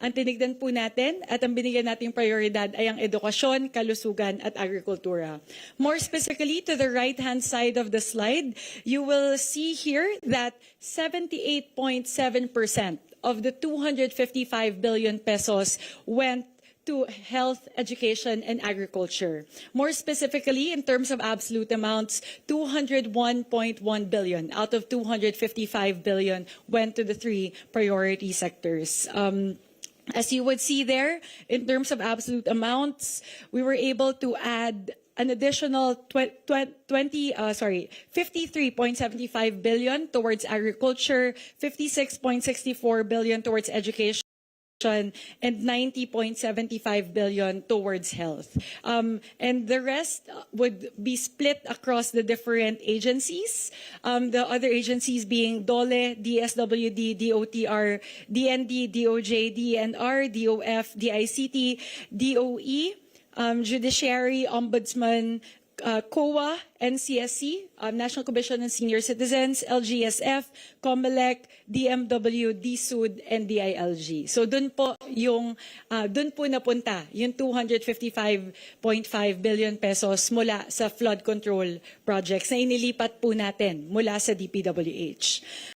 ang tinignan po natin at ang binigyan nating prioridad ay ang edukasyon, kalusugan at agrikultura. More specifically, to the right-hand side of the slide, you will see here that 78.7% of the 255 billion pesos went to health, education, and agriculture. More specifically, in terms of absolute amounts, 201.1 billion out of 255 billion went to the three priority sectors. Um, as you would see there, in terms of absolute amounts, we were able to add an additional tw- tw- 20, uh, sorry, 53.75 billion towards agriculture, 56.64 billion towards education, and 90.75 billion towards health. Um, and the rest would be split across the different agencies. Um, the other agencies being DOLE, DSWD, DOTR, DND, DOJ, DNR, DOF, DICT, DOE, um, Judiciary, Ombudsman, uh, COA, NCSC, um, National Commission on Senior Citizens, LGSF, COMELEC, DMW, DSUD, and DILG. So dun po yung uh, dun po napunta yung 255.5 billion pesos mula sa flood control projects na inilipat po natin mula sa DPWH.